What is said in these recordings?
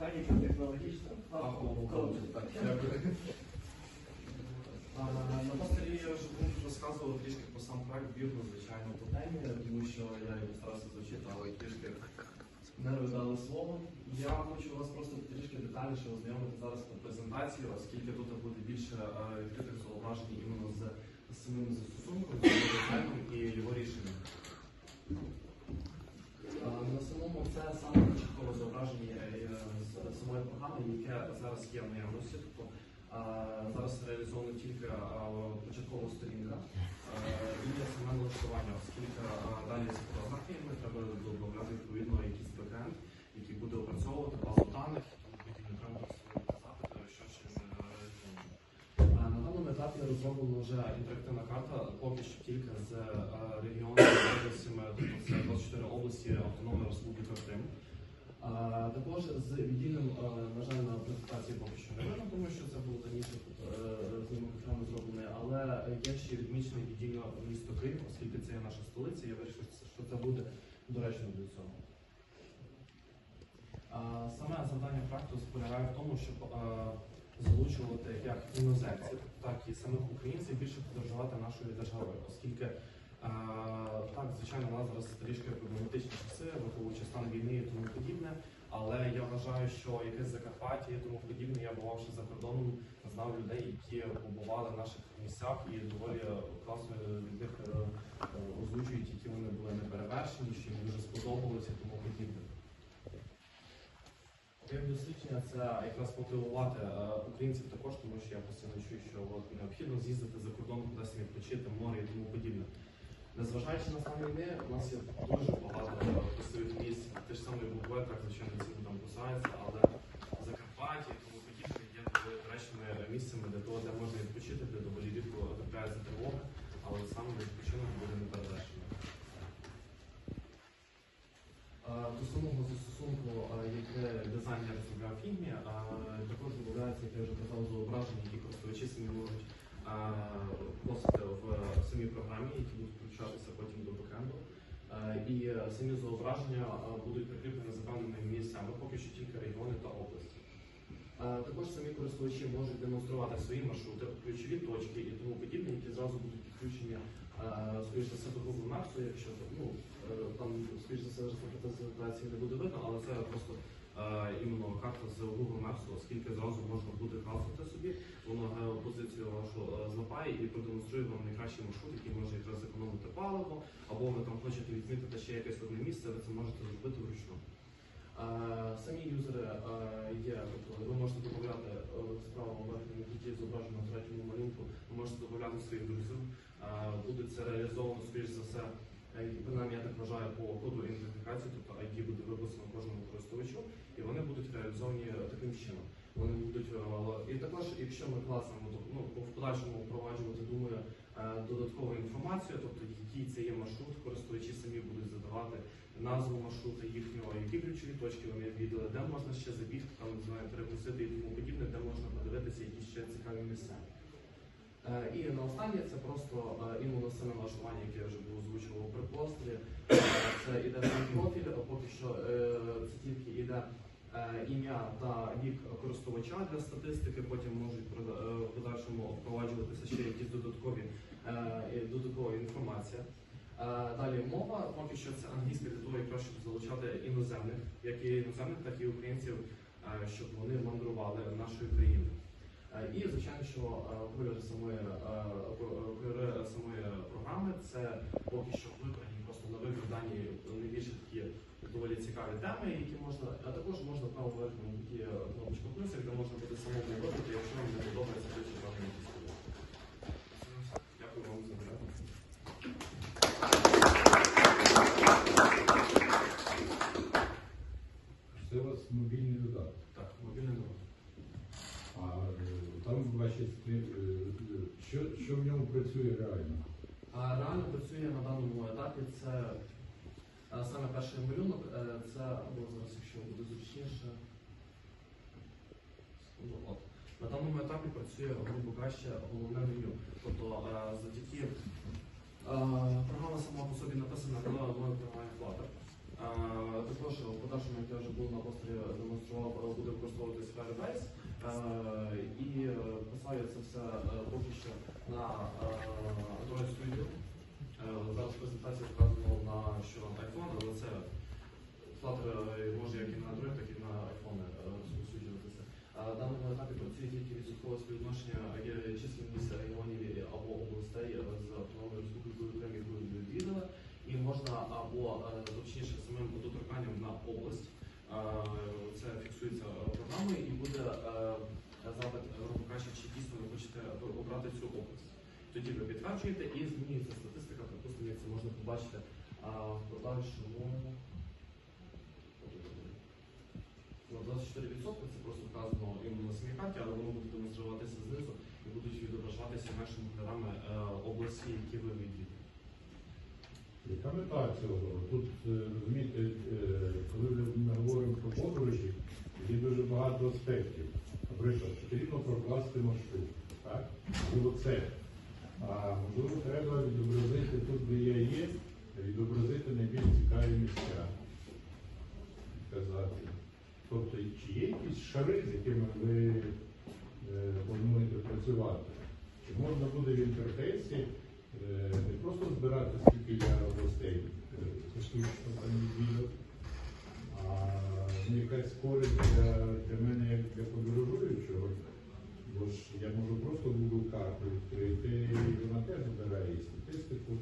механіка технологічна. Так, дякую. А, На постері я вже був розказував трішки про сам проект бігу, звичайно, по темі, тому що я його старався звучити, але трішки не видали слово. Я хочу вас просто трішки детальніше ознайомити зараз по презентації, оскільки тут буде більше е, відкритих зауважень іменно з самим застосунком, з і його рішенням. На самому це саме початкове зображення е, з самої програми, яке зараз є в наявності. Тобто е, зараз реалізовано тільки е, початкова сторінка е, і саме налаштування, оскільки е, далі з фотографіями треба додати відповідно якийсь бекенд, який буде опрацьовувати базу даних, тому треба запити, що ще. Е, На даному етапі розроблена вже інтерактивна карта, поки що тільки з е, регіонами, тобто це 24 області Автономної Республіки Крим. Також з віддільним, е, на жаль, на презентації поки що не видно, тому що це було раніше е, з ними окремо зроблене, але є ще відмічений віддільно місто Київ, оскільки це є наша столиця, я вирішив, що це буде доречно до цього. Саме завдання проекту полягає в тому, щоб залучувати як іноземців, так і самих українців більше подорожувати нашою державою, оскільки так, звичайно, у нас зараз трішки проблематичні часи, враховуючи стан війни і тому подібне. Але я вважаю, що якесь Закарпаття і тому подібне, я бувавши за кордоном, знав людей, які побували в наших місцях і доволі класно від е, озвучують, які вони були неперевершені, що їм дуже сподобалося і тому подібне. Моє дослідження це якраз мотивувати е, українців також, тому що я постійно чую, що от, необхідно з'їздити за кордон, кудись відпочити, море і тому подібне. Незважаючи на стан війни, у нас є дуже багато е, місць, те ж саме Букове, так звичайно ціни там кусаються, але Закарпаття і тому подібне є доволі місцями для того, де можна відпочити, де доволі рідко трапляються тривоги, але саме відпочинок буде неперевершений. Е, До самого застосунку, яке дизайнер розробляв в фільмі, також додається, як я вже казав, зображення, які користувачі самі можуть вносити в самій програмі, які будуть включатися потім до бекенду. Е, І самі зображення е, будуть прикріплені за певними місцями, поки що тільки регіони та області. Е, Також самі користувачі можуть демонструвати свої маршрути, ключові точки і тому подібне, які зразу будуть підключені, скоріш за все, до Google Maps, якщо ну, там, скоріш за все, презентації не буде видно, але це просто іменно карта з Google Maps, оскільки зразу можна буде класти собі, воно позицію вашу е, злапає і продемонструє вам найкращий маршрут, який може якраз зекономити паливо, або ви там хочете відмітити ще якесь одне місце, ви це можете зробити вручну. Е, Самі юзери е, є, тобто ви можете додати з правого верхньому куті зображено на третьому малюнку, ви можете додати своїх друзів. Буде це реалізовано, скоріш за все, принаймні я так вважаю, по коду ідентифікації, тобто ID буде виписано кожному користувачу, і вони будуть реалізовані таким чином. Вони будуть е, і також, якщо ми класнемо, то ну в подальшому впроваджувати, думаю, е, додаткову інформацію, тобто який це є маршрут, користувачі самі будуть задавати назву маршруту їхнього, які ключові точки вони відвідали, де можна ще забігти, там не перекусити і тому подібне, де можна подивитися якісь ще цікаві місця. Е, І на останнє це просто е, іменно саме налаштування, яке я вже озвучував при пострілі. Е, Це іде сам профіль, поки що це тільки іде ім'я та вік користувача для статистики, потім можуть в подальшому впроваджуватися ще якісь додаткові додаткова інформація. Далі мова, поки що це англійська для того, якраз щоб залучати іноземних, як і іноземних, так і українців, щоб вони мандрували нашою країною. І звичайно, що кольори самої самої програми це поки що вибрані просто на вибір дані найбільш такі доволі цікаві теми, які можна, а також можна право верхньому кнопочку плюсик, де можна буде самому вибрати, якщо вам не подобається той чи певний якийсь колір. Дякую вам за увагу. Це у вас мобільний додаток. Так, мобільний номер. А е, там бачить, е, е, що, що в ньому працює реально. А реально працює на даному етапі. Це е, саме перший Це або зараз, якщо буде зручніше. секунду, От. На даному етапі працює, грубо кажучи, головне меню. Тобто е, завдяки е, програма сама по собі написана на моєю програмі Flutter. Е, Також в подальшому, як я вже був на пострі демонстрував, буде використовуватись Firebase. Е, І писав я це все поки що на Android Studio. Зараз презентація вказано на що iPhone, але це Flutter е, може як і на Android, так і на iPhone е, розповсюджуватися. А На даному етапі працює тільки відсоткове співвідношення є численність районів або областей е, з автономною республікою Крим, яку відвідали. І можна або точніше самим доторканням на область. Це фіксується програмою і буде запит, кажучи, чи дійсно ви хочете обрати цю область. Тоді ви підтверджуєте і змінюється статистика, припустимо, як це можна побачити в подальшому. На 24% це просто вказано іменно на самій карті, але воно буде демонструватися знизу і будуть відображатися нашими кольорами е, області, які ви відвідуєте. Яка мета цього? Тут е, розумієте, е, коли ми говоримо про подорожі, є дуже багато аспектів. Наприклад, потрібно прокласти маршрут, так? Було це. А можливо, треба відобразити тут, де я є, відобразити найбільш цікаві місця. Тобто, чи є якісь шари, з якими ви е, плануєте працювати? Чи можна буде в інтерфейсі е, не просто збирати скільки я областей е, а ну, якась користь для, для мене як для подорожуючого. Бо ж я можу просто Google карту відкрити, і вона теж збирає статистику,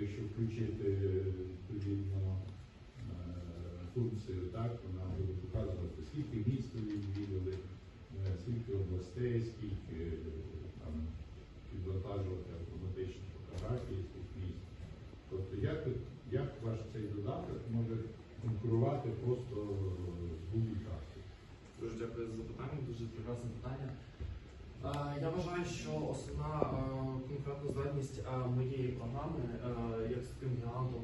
якщо включити е, функцію, так, вона буде показувати, скільки міст ви відвідали, е, скільки областей, скільки е, там підвантажувати автоматичні фотографії з тих міст. Тобто як, як ваш цей додаток може конкурувати просто з Google картою? Дуже дякую за запитання, дуже прекрасне питання. Е, Я вважаю, що основна конкретна здатність моєї програми, як з тим гігантом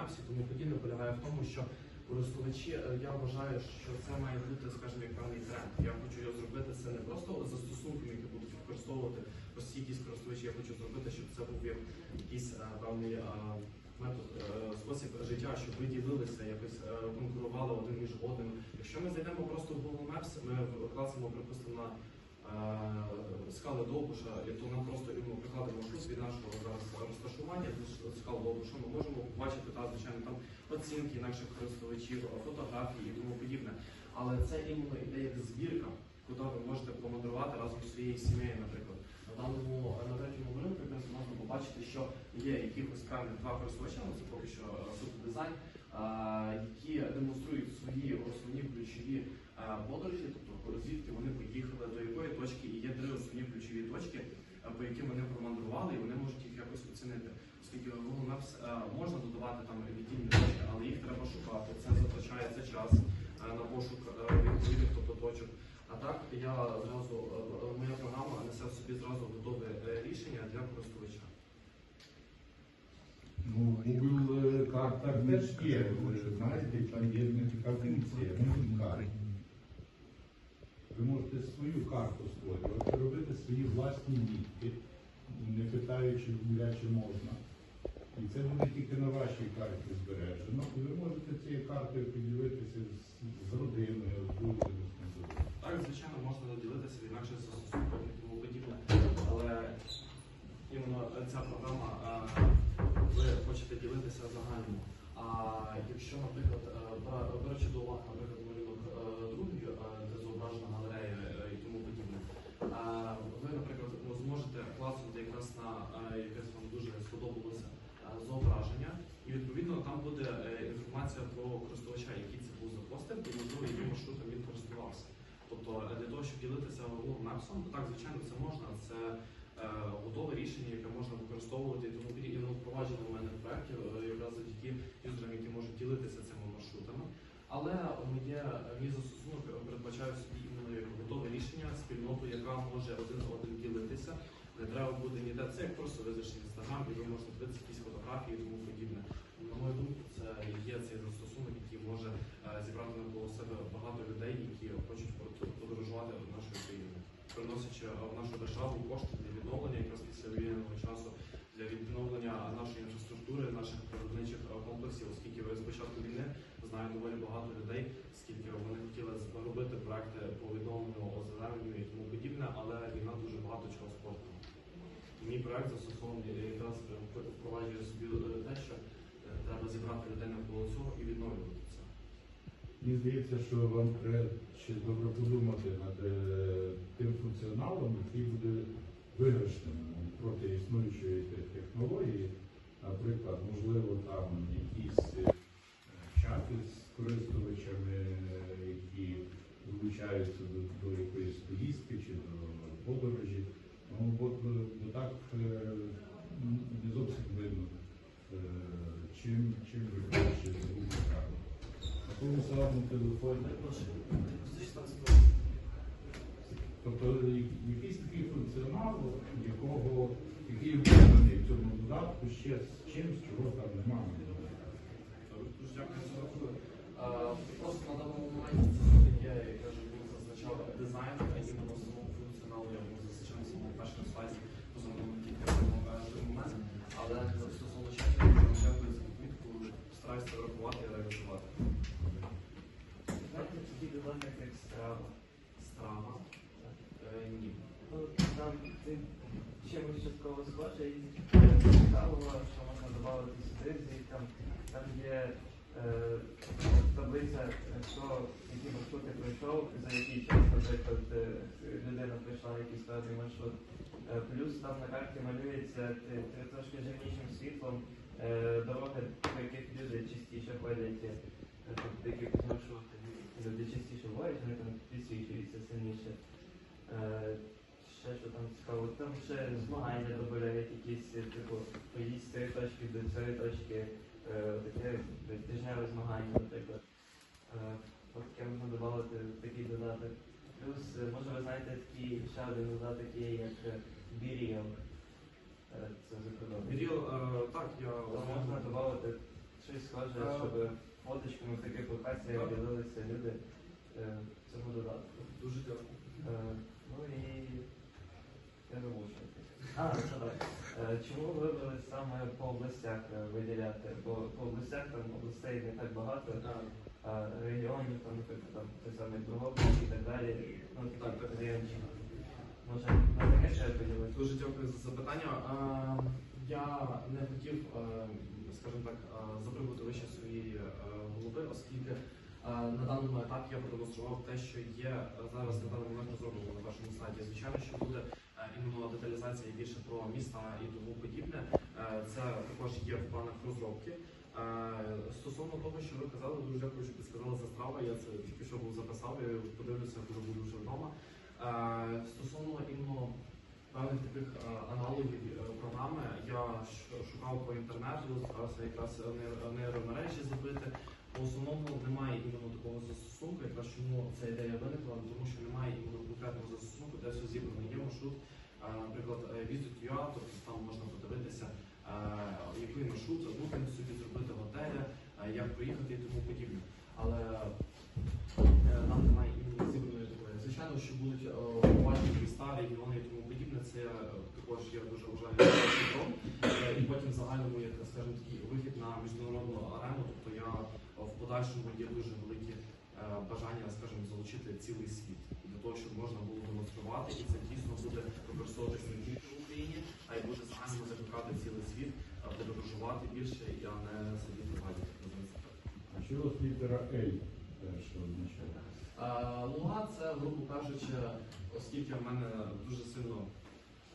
е, Google Maps і тому подібне, полягає в тому, що користувачі, е, я вважаю, що це має бути, скажімо, як певний тренд. Я хочу його зробити це не просто застосунками, які будуть використовувати прості якісь користувачі. Я хочу зробити, щоб це був як якийсь е, певний е, метод, спосіб життя, щоб ви ділилися, якось конкурували один між одним. Якщо ми зайдемо просто в Google Maps, ми вкласимо, припустимо, на скали Довбуша, то нам просто ну, прикладемо маршрут від нашого зараз розташування ш- скал ми можемо побачити та, звичайно, там оцінки наших користувачів, фотографії і тому подібне. Але це іменно іде як збірка, куди ви можете помандрувати разом з своєю сім'єю, наприклад. На даному на третьому якраз можна побачити, що є якихось певних два користувача, це поки що е, суто дизайн, е, які демонструють свої основні ключові е, подорожі, тобто звідки вони поїхали, до якої точки, і є три основні ключові точки, по яким вони промандрували, і вони можуть їх якось оцінити. Оскільки е, можна додавати там віддільні точки, але їх треба шукати. Це затрачається час е, на пошук е, відповідних тобто, точок. А так я зразу моя програма несе в собі зразу готове рішення для користувача. Ну, Google картах теж є, ви ж знаєте, там є така функція. Ви можете свою карту створювати, робити свої власні мітки, не питаючи гуля, чи можна. І це буде тільки на вашій карті збережено. І ви можете цією картою поділитися з, з родиною, з друзями, з. Так, звичайно, можна ділитися інакше застосунком і тому подібне. Але іменно ця програма ви хочете ділитися загально. А якщо, наприклад, е, беручи до уваги, наприклад, малюнок е, другий, е, де зображена галерея і тому подібне, ви, наприклад, ну, зможете класнути якраз на якесь вам дуже сподобалося е, зображення, і відповідно там буде е, інформація про користувача, який це був запостив, і можливо, яким маршрутом він користувався. Тобто е, для того, щоб ділитися Google Maps, так, звичайно, це можна. Це е, готове рішення, яке можна використовувати, тому воно впроваджено в мене в проєкті, е, якраз завдяки юзерам, які можуть ділитися цими маршрутами. Але моє мій застосунок передбачає собі іменно готове рішення, спільноту, яка може один один ділитися. Не треба буде ніде це як просто ви зайшли в інстаграм, і ви можете дивитися якісь фотографії і тому подібне. На мою думку, це є цей застосунок, який може е, зібрати навколо себе багато людей, які хочуть под- подорожувати нашою країною, приносячи е, в нашу державу кошти для відновлення якраз після воєнного часу, для відновлення нашої інфраструктури, наших природничих е, комплексів, оскільки ви з початку війни знаю доволі багато людей, скільки вони хотіли робити проекти по відновленню озелененню і тому подібне, але війна дуже багато чого спортила. Мій проект застосований якраз впроваджує собі е, те, що е, треба зібрати людей навколо цього і відновлювати це. Мені здається, що вам треба ще добре подумати над е, тим функціоналом, який буде виграшним проти існуючої технології. Наприклад, можливо, там якісь чати з користувачами, які долучаються до, до якоїсь поїздки чи до подорожі. Ну, бо так е, не зовсім видно, е, чим, чим ви краще забути на тому самому телефоні. Тобто якийсь такий функціонал, якого, який впевнений в цьому додатку ще з чимось, чого там немає. Розповідь. Просто на даному моменті це все-таки, як я вже був зазначав, дизайн, а іменно самого функціоналу я був зазначав на самому першому слайді, позамовно тільки в цьому е, той момент. Але стосовно часу, я дуже дякую за відмітку, стараюся рахувати і реалізувати. Знаєте, такий додаток як страва. Страва. Е, Ні. Ну, там ти чимось частково схоже і цікавого, що можна додати сюди, там, є е, таблиця, хто які маршрути пройшов, за який час, наприклад, е, людина пройшла якийсь певний маршрут. Е, плюс там на карті малюється трошки жирнішим світлом дороги, по яких люди частіше ходять, тобто які маршрути люди частіше ходять, вони там підсвічуються сильніше. Ще що там цікаво, там ще змагання додають якісь, типу, поїдь з цієї точки до цієї точки, е, таке е, тижневе змагання, наприклад. Е, От таке можна додати такий додаток. Плюс, е, може ви знаєте, такий ще один додаток є, як Біріал. Це за кордоном. Біріл, е, так, я Там можна додати щось схоже, Е, щоб фоточками в таких локаціях ділилися люди е, в цьому додатку. дуже дякую. Е, Ну і я забув що. А, це так. Е, Чому ви вибрали саме по областях е, виділяти? Бо по областях там областей не так багато, а регіонів, там, наприклад, там той самий Дрогобич і так далі. Ну, Так, так. Може, на таке ще поділитися? Дуже дякую за запитання. Е, Я не хотів, е, скажімо так, е, вище свої е, голови, оскільки е, на даному етапі я продемонстрував те, що є е, зараз на даний момент зроблено на вашому сайті. Звичайно, що буде іменно деталізація більше про міста і тому подібне. Е, Це також є в планах розробки. Е, Стосовно того, що ви казали, дуже дякую, що підсказали за справа. Я це тільки що був записав, я подивлюся, коли буду вже вдома. Е, Стосовно іменно певних таких е, аналогів е, програми, я шукав по інтернету, старався якраз нейромережі забити. По основному немає іменно такого застосунку, якраз чому ця ідея виникла, тому що немає іменно конкретного застосунку, де все зібрано. Є маршрут, е, наприклад, е, Visit.ua, тобто там можна подивитися, е, який маршрут, букінг собі зробити готеля, як проїхати і тому подібне. Але там немає іменно зібраної такої. Звичайно, що будуть уважні міста, регіони і тому подібне, це також я дуже вважаю І потім в загальному є, скажімо, такий вихід на міжнародну арену. Тобто я в подальшому є дуже великі е, бажання, скажімо, залучити цілий світ для того, щоб можна було демонструвати, і це дійсно буде використовуватися не тільки в Україні, а й буде загально закликати цілий світ е, подорожувати більше, а не сидіти в гаді. А що літера L перша означає? Е, Луга це, грубо кажучи, оскільки в мене дуже сильно,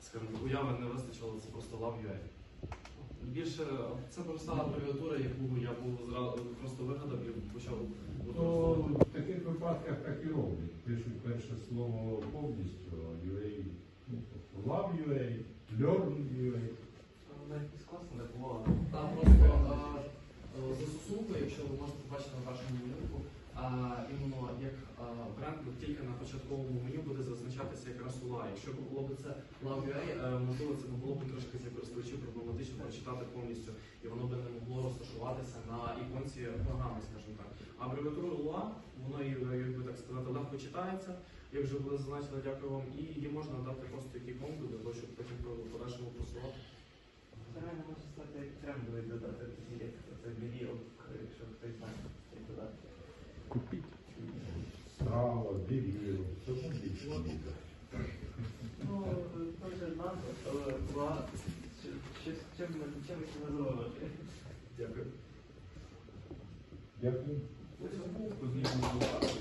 скажімо, уяви не вистачило, це просто Love.ua. Більше це проста абревіатура, яку я був зразу просто вигадав і почав використовувати. в таких випадках так і роблять. Пишуть перше слово повністю, а UA, ну, тобто love UA, learn UA. На якийсь космос так було. Там просто е, е, застосунку, якщо ви можете побачити на вашому малюнку, а, іменно як бренд тільки на початковому меню буде зазначатися якраз ула. Якщо було б це Love.ua, е, можливо, це було б трошки для користувачів проблематично прочитати повністю, і воно б не могло розташуватися на іконці програми, скажімо так. А абревіатура УЛА, воно е, як би так сказати, легко читається, як вже було зазначено, дякую вам, і її можна дати просто як іконку для того, щоб потім подальшому просувати. Це реально може стати трендовий додаток, як це Біріал, якщо хтось знає цей додаток. Купіть. Сало, Devil, це бути. Ну, дуже багато. Чим, чим? Дякую. Дякую. Ось був познімав